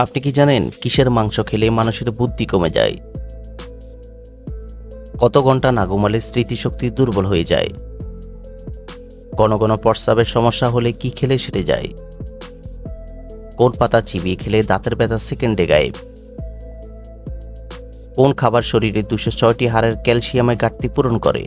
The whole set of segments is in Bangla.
আপনি কি জানেন কিসের মাংস খেলে মানুষের বুদ্ধি কমে যায়? কত ঘণ্টা না ঘুমালে স্মৃতিশক্তি দুর্বল হয়ে যায়। কোন কোন প্রস্রাবের সমস্যা হলে কি খেলে সেরে যায়। কোন পাতা চিবিয়ে খেলে দাঁতের ব্যথা সেকেন্ডে গায়েব। কোন খাবার শরীরে দুশো ছয়টি হাড়ের ক্যালসিয়ামের ঘাটতি পূরণ করে।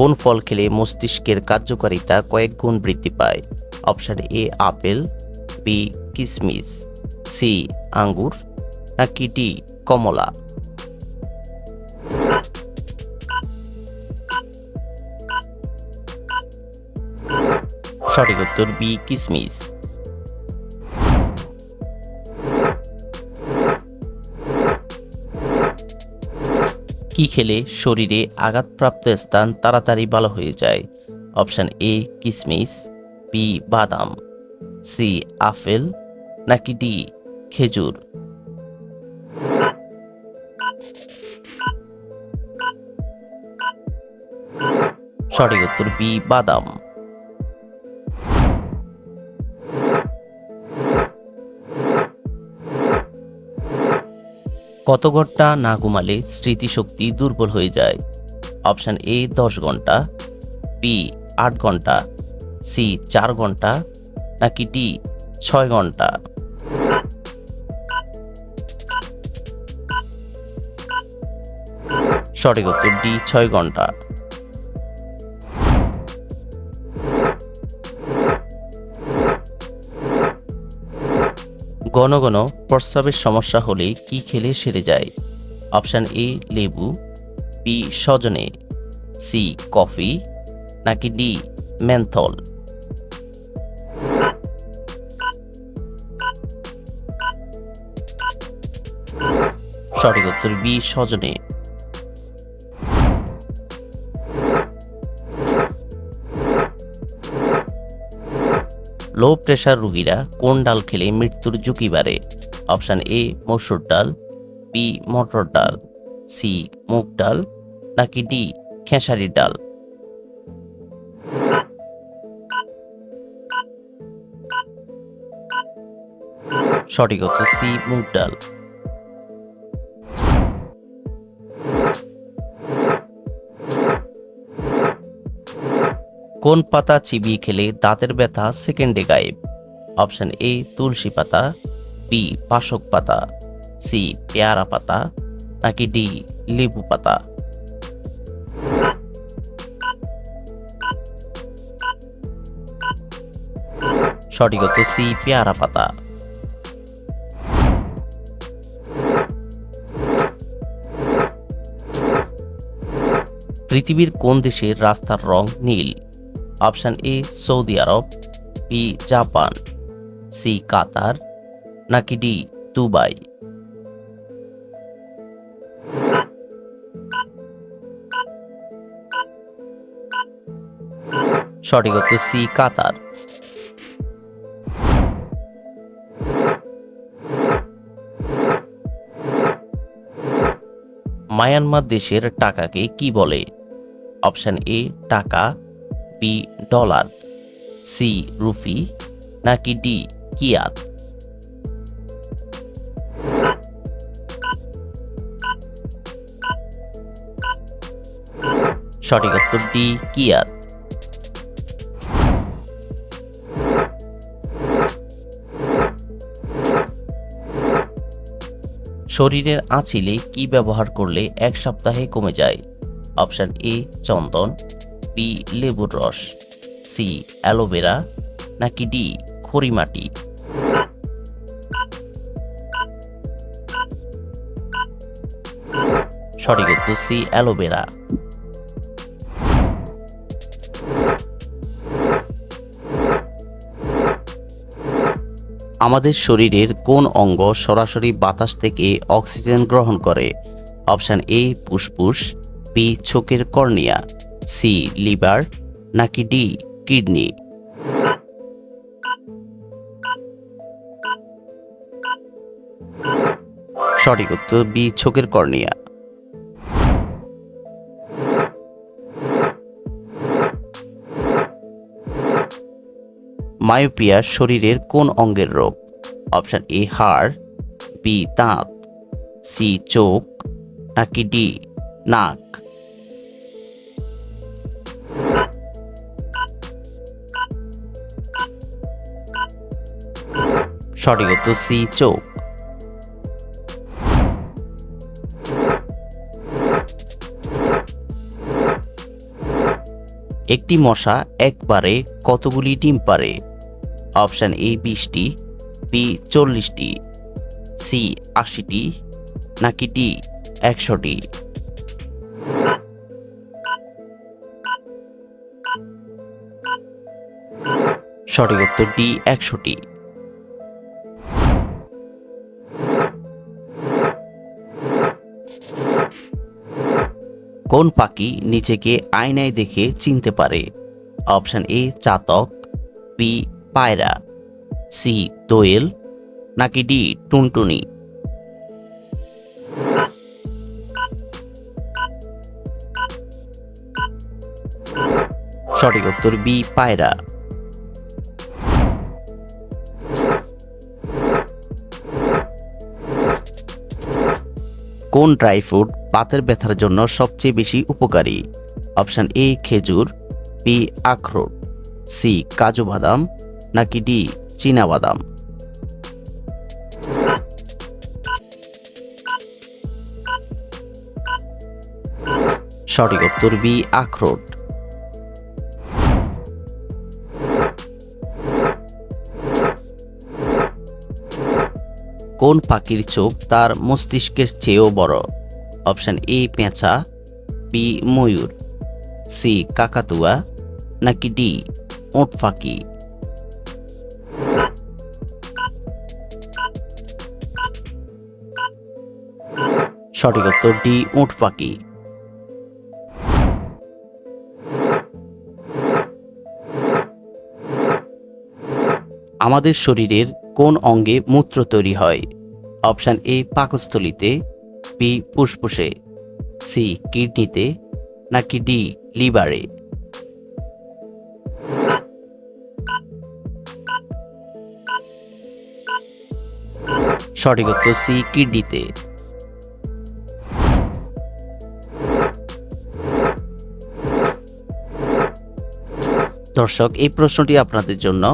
কোন ফল খেলে মস্তিষ্কের কার্যকারিতা কয়েক গুণ বৃদ্ধি পায়? অপশান এ, আপেল বি কিসমিস সি আঙ্গুর, নাকি ডি কমলা? সঠিক উত্তর বি কিসমিস। কি খেলে শরীরে আঘাতপ্রাপ্ত স্থান তাড়াতাড়ি ভালো হয়ে যায়। অপশান এ, কিসমিস, বি, বাদাম, সি, আপেল, নাকি ডি, খেজুর। সঠিক উত্তর বি, বাদাম। কত ঘণ্টা না ঘুমালে স্মৃতিশক্তি দুর্বল হয়ে যায়। অপশান এ দশ ঘণ্টা বি আট ঘণ্টা সি চার ঘণ্টা, নাকি টি ছয় ঘণ্টা। সঠিক উত্তর ডি ছয় ঘণ্টা। ঘন ঘন প্রস্রাবের সমস্যা হলে কি খেলে সেরে যায়? অপশান এ, লেবু, বি, সজনে, সি, কফি, নাকি ডি, মেন্থল? সঠিক উত্তর বি, সজনে। লো প্রেশার রুগীরা কোন ডাল খেলে মৃত্যুর ঝুঁকি বাড়ে? অপশান এ মসুর ডাল বি মটর ডাল সি মুগ ডাল, নাকি ডি খেসারির ডাল? সঠিক হতো সি মুগ ডাল। কোন পাতা চিবিয়ে খেলে দাঁতের ব্যথা সেকেন্ডে গায়েব? অপশন এ, তুলসী পাতা, বি, পাশক পাতা, সি, পেয়ারা পাতা, নাকি ডি, লেবু পাতা? সঠিক উত্তর সি, পেয়ারা পাতা। পৃথিবীর কোন দেশের রাস্তার রং নীল? অপশান এ সৌদি আরব বি জাপান সি কাতার, নাকি ডি দুবাই? সঠিক উত্তর সি কাতার। মায়ানমার দেশের টাকাকে কি বলে? অপশান এ টাকা বি ডলার, সি রুপি নাকি ডি কিয়াত? সঠিক উত্তর ডি কিয়াত। শরীরের আঁচিলে কি ব্যবহার করলে এক সপ্তাহে কমে যায়? অপশান এ, চন্দন বি লেবুর রস, সি অ্যালোভেরা, নাকি ডি খড়িমাটি? সঠিক উত্তর সি অ্যালোভেরা। আমাদের শরীরের কোন অঙ্গ সরাসরি বাতাস থেকে অক্সিজেন গ্রহণ করে? অপশান এ, ফুসফুস, বি, চোখের কর্নিয়া। সি, লিভার, নাকি ডি, কিডনি? সঠিক উত্তর, বি, চোখের কর্নিয়া। মায়োপিয়া শরীরের কোন অঙ্গের রোগ? অপশন এ, হাড়, বি, দাঁত, সি, চোখ, নাকি ডি, নাক? সঠিক উত্তর সি, চোখ। একটি মশা একবারে কতগুলি ডিম পারে অপশান এ, বিশটি, বি, চল্লিশটি, সি, আশিটি, নাকি ডি, একশোটি? সঠিক উত্তর ডি, একশোটি। কোন পাখি নিজেকে আয়নায় দেখে চিনতে পারে? অপশন এ, চাতক বি পায়রা সি দোয়েল, নাকি ডি টুনটুনি? সঠিক উত্তর বি পায়রা। কোন ড্রাই ফ্রুট বাতের ব্যথার জন্য সবচেয়ে বেশি উপকারী? অপশান এ, খেজুর, বি, আখরোট, সি, কাজু বাদাম, নাকি ডি, চীনা বাদাম? সঠিক উত্তর বি, আখরোট। কোন পাখির চোখ তার মস্তিষ্কের চেয়েও বড়? অপশান এ, পেঁচা, বি, ময়ূর, সি, কাকাতুয়া, নাকি ডি, ওট ফাঁকি? সঠিক উত্তর ডি উট পাখি আমাদের শরীরের কোন অঙ্গে মূত্র তৈরি হয়? অপশান এ, পাকস্থলিতে, বি, ফুসফুসে, সি, কিডনিতে, নাকি ডি, লিভারে? সঠিক উত্তর সি, কিডনিতে। দর্শক, এই প্রশ্নটি আপনাদের জন্য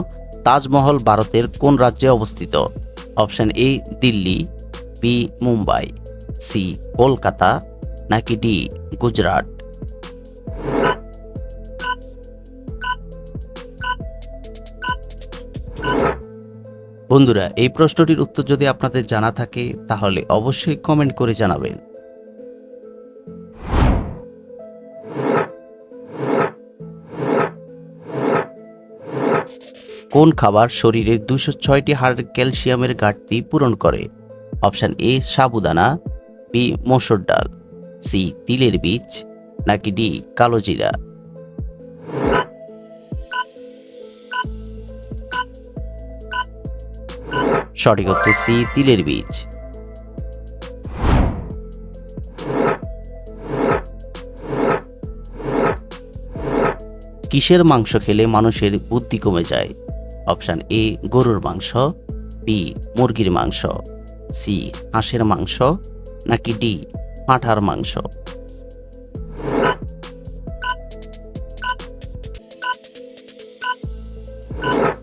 তাজমহল ভারতের কোন রাজ্যে অবস্থিত? Option A, Delhi, B, Mumbai, C, Kolkata, নাকি ডি, গুজরাট? বন্ধুরা, এই প্রশ্নটির উত্তর যদি আপনাদের জানা থাকে, তাহলে অবশ্যই কমেন্ট করে জানাবেন। কোন খাবার শরীরের দুশো ছয়টি হাড়ের ক্যালসিয়ামের ঘাটতি পূরণ করে? অপশান এ, সাবুদানা, বি, মসুর ডাল, সি, তিলের বীজ, নাকি ডি, কালো জিরা? সঠিক উত্তর সি, তিলের বীজ। কিসের মাংস খেলে মানুষের বুদ্ধি কমে যায়? অপশান এ, গরুর মাংস, বি, মুরগির মাংস, সি, হাঁসের মাংস, নাকি ডি পাঁঠার মাংস।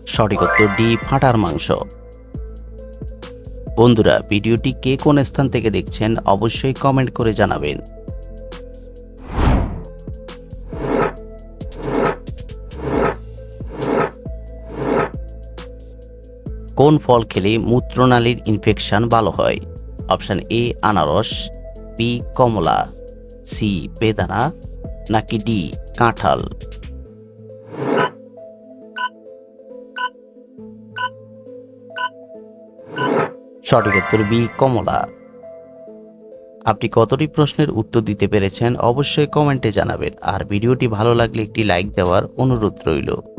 সঠিক উত্তর ডি, ফাটার মাংস। বন্ধুরা, ভিডিওটি কে কোন স্থান থেকে দেখছেন অবশ্যই কমেন্ট করে জানাবেন। কোন ফল খেলে মূত্রনালীর ইনফেকশন ভালো হয়? অপশান এ আনারস বি কমলা সি বেদানা, নাকি ডি কাঁঠাল? সঠিক উত্তর বি কমলা। আপনি কতটি প্রশ্নের উত্তর দিতে পেরেছেন অবশ্যই কমেন্টে জানাবেন। আর ভিডিওটি ভালো লাগলে একটি লাইক দেওয়ার অনুরোধ রইল।